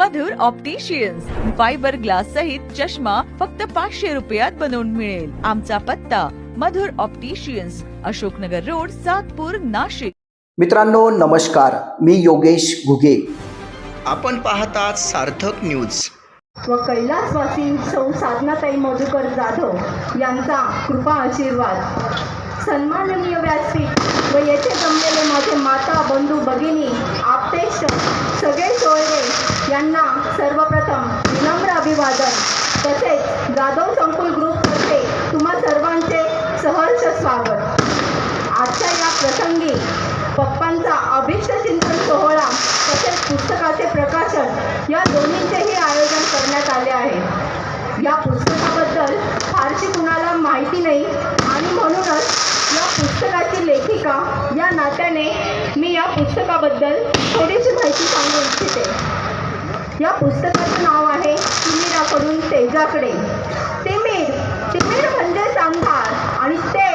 मधुर opticians fibre glass सहित चष्मा फक्त पाचशे रुपयात बनवून मिळेल. आमचा पत्ता मधुर ऑप्टिशियन्स अशोकनगर रोड सातपूर नाशिक. मित्रांनो नमस्कार. मी योगेश घुगे. आपण पाहतात सार्थक न्यूज व कैलासवासी सौ साधनाताई मधुकर जाधव यांचा कृपा आशीर्वाद. सन्माननीय व्यासपीठ व येथे जमलेले माझे माता बंधू भगिनी आपतेश सगळे सोयरे यांना सर्वप्रथम विनम्र अभिवादन. तसेच जाधव संकुल ग्रुपतर्फे तुम्हा सर्वांचे सहर्ष स्वागत. आजच्या या प्रसंगी पप्पांचा अभिष्ट चिंतन सोहळा तसेच पुस्तकाचे प्रकाशन या दोन्हींचेही आयोजन करण्यात आले आहे या पुस्तकाबद्दल फारशी कुणाला माहिती नाही आणि म्हणूनच या पुस्तकाची लेखिका या नात्याने मी या पुस्तकाबद्दल थोडीशी माहिती सांगू इच्छिते या पुस्तकाचं नाव आहे तिमिराकडून तेजाकडे. तिमीर तिमीर म्हणजेच अंधार आणि ते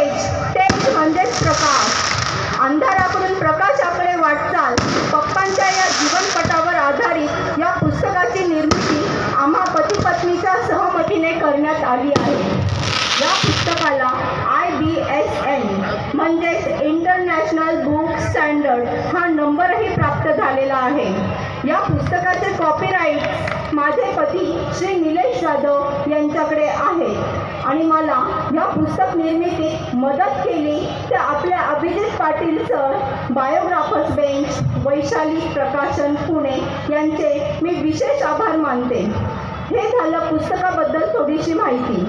तेज म्हणजेच प्रकाश अंधाराकडून प्रकाशाकडे वाटचाल पप्पांच्या या जीवनपटावर आधारित या पुस्तकाची निर्मिती आम्हा पती पत्नीच्या सहमतीने करण्यात आली आहे या पुस्तकाला आय बी एस एन म्हणजेच इंटरनॅशनल बुक स्टँडर्ड हा नंबरही प्राप्त झालेला आहे. या पुस्तकाचे कॉपीराईट माझे पती श्री निलेश जाधव यांच्याकडे आहे. आणि मला या पुस्तक निर्मितीत मदत केली ते आपल्या Abhijit Patil sir biographers bench Vaishali Prakashan Pune यांचे मी विशेष आभार मानते. हे झालं पुस्तकाबद्दल थोडीशी माहिती.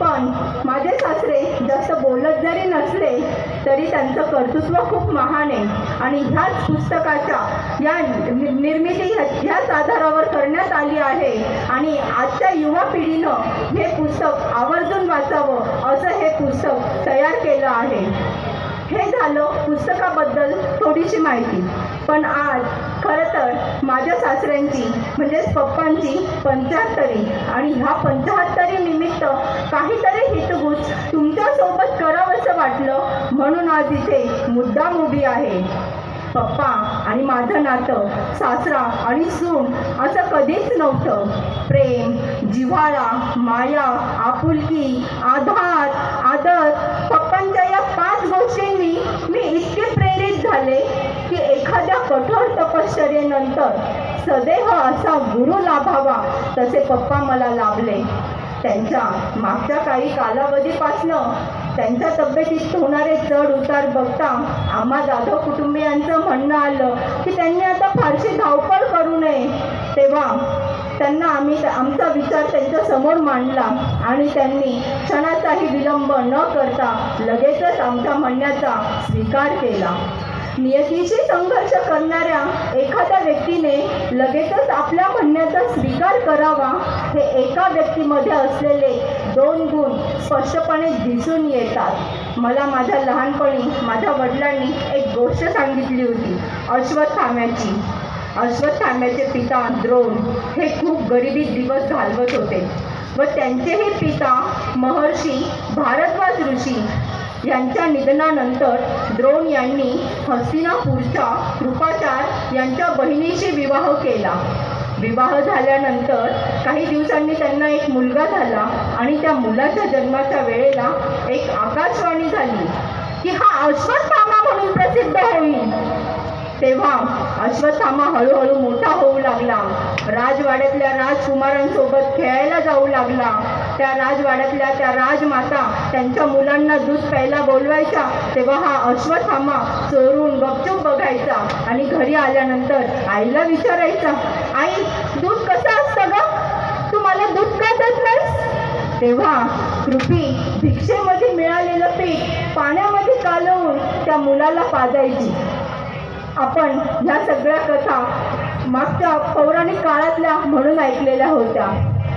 पण माझे सासरे जास्त बोलत जरी नसले तरी त्यांचं कर्तृत्व खूप महान आहे. आणि ह्याच पुस्तकाच्या या नि- निर्मिती ह्या- ह्याच आधारावर करण्यात आली आहे. आणि आजच्या युवा पिढीनं हे पुस्तक आवर्जून वाचावं असं हे पुस्तक तयार केलं आहे. हे झालं पुस्तकाबद्दल थोडीशी माहिती. पण आज खरं तर माझ्या सासऱ्यांची म्हणजेच पप्पांची पंचाहत्तरी आणि ह्या पंचाहत्तरी निमित्त काहीतरी हितगुज तुमच्यासोबत करावंसं वाटलं म्हणून आज इथे मुद्दाम उभी आहे. पप्पा आणि माझं नातं सासरा आणि सून असं कधीच नव्हतं. प्रेम जिव्हाळा माया आपुलकी आधार आदर मी इतके प्रेरित झाले की एखाद्या कठोर तपश्चर्येनंतर सदैव असा गुरु लाभावा तसे पप्पा मला लाभले. त्यांच्या मागच्या काही कालावधीपासनं त्यांच्या तब्येतीत होणारे चढ उतार बघता आम्हा जाधव कुटुंबियांचं म्हणणं आलं की त्यांनी आता फारशी धावपळ करू नये. तेव्हा त्यांना आम्ही आमचा विचार त्यांच्यासमोर मांडला आणि त्यांनी क्षणाचाही विलंब न करता लगेचच आमच्या म्हणण्याचा स्वीकार केला. नियतीशी संघर्ष करणाऱ्या एखाद्या व्यक्तीने लगेचच आपल्या म्हणण्याचा स्वीकार करावा हे एका व्यक्तीमध्ये असलेले दोन गुण स्पष्टपणे दिसून येतात. मला माझ्या लहानपणी माझ्या वडिलांनी एक गोष्ट सांगितली होती अश्वत्थाम्याची. अश्वत्थाम्याचे पिता द्रोण हे खूप गरिबीत दिवस घालवत होते. व त्यांचेही पिता महर्षी भारद्वाज ऋषी यांच्या निधनानंतर द्रोण यांनी हस्तिनापूरच्या कृपाचार यांच्या बहिणीशी विवाह केला. विवाह झाल्यानंतर काही दिवसांनी त्यांना एक मुलगा झाला आणि त्या मुलाच्या जन्माच्या वेळेला एक आकाशवाणी झाली की हा अश्वत्थामा म्हणून प्रसिद्ध होईल. तेव्हा अश्वत्थामा हळूहळू मोठा होऊ लागला. राजवाड्यातल्या राजकुमारांसोबत खेळायला जाऊ लागला. त्या राजवाड्यातल्या त्या राजमाता त्यांच्या मुलांना दूध प्यायला बोलवायच्या. तेव्हा हा अश्वत्थामा चोरून गपचूप बघायचा आणि घरी आल्यानंतर आईला विचारायचा आई दूध कसं असतं ग? तू मला दूध का देत नाहीस? तेव्हा कृपी भिक्षेमध्ये मिळालेलं पीठ पाण्यामध्ये कालवून त्या मुलाला पाजायची. आपण ह्या सगळ्या कथा मागच्या पौराणिक काळातल्या म्हणून ऐकलेल्या होत्या.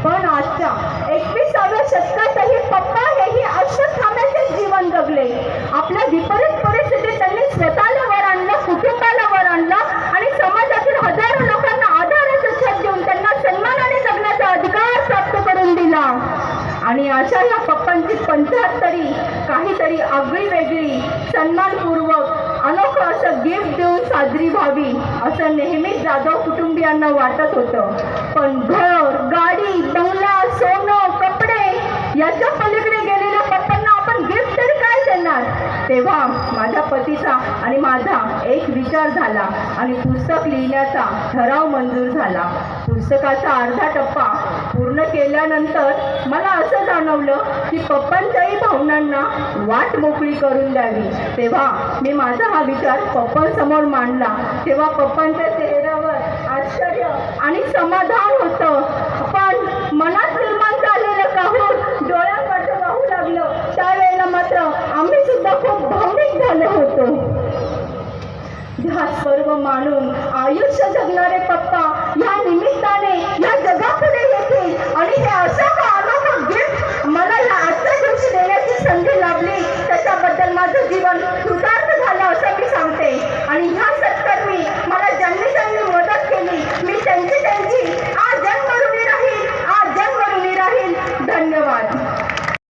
पण आजच्या एकविसाव्या शतकातही पप्पा हेही अश्वत्थाम्याचे जीवन जगले. आपल्या विपरीत परिस्थितीत त्यांनी स्वतःला वर आणलं कुटुंबाला वर आणलं आणि समाजातील हजारो लोकांना आधाराचं छत देऊन त्यांना सन्मानाने जगण्याचा अधिकार प्राप्त करून दिला. आणि अशा या पप्पांची पंचाहत्तरी काहीतरी आगळी वेगळी सन्मानपूर्वक अनोखं असं गिफ्ट देऊन साजरी व्हावी असं नेहमीच जाधव कुटुंबियांना वाटत होतं. पण घर गाडी बंगला सोनं कपडे याच्या पलीकडे गेलेल्या पप्पांना आपण गिफ्ट तरी काय देणार? तेव्हा माझ्या पतीचा आणि माझा एक विचार झाला आणि पुस्तक लिहिण्याचा ठराव मंजूर झाला. पुस्तकाचा अर्धा टप्पा पूर्ण केल्यानंतर मला असं जाणवलं की पप्पांच्याही भावनांना वाट मोकळी करून द्यावी. तेव्हा मी माझा हा विचार पप्पांसमोर मांडला. तेव्हा पप्पांच्या चेहऱ्यावर आश्चर्य आणि समाधान होतं. पण मनात निर्माण झालेलं काहून डोळ्यांवर वाहू लागलं. त्यावेळेला मात्र आम्ही सुद्धा खूप भावनिक झालो होतो. ह्या सर्व मानून आयुष्य जगणारे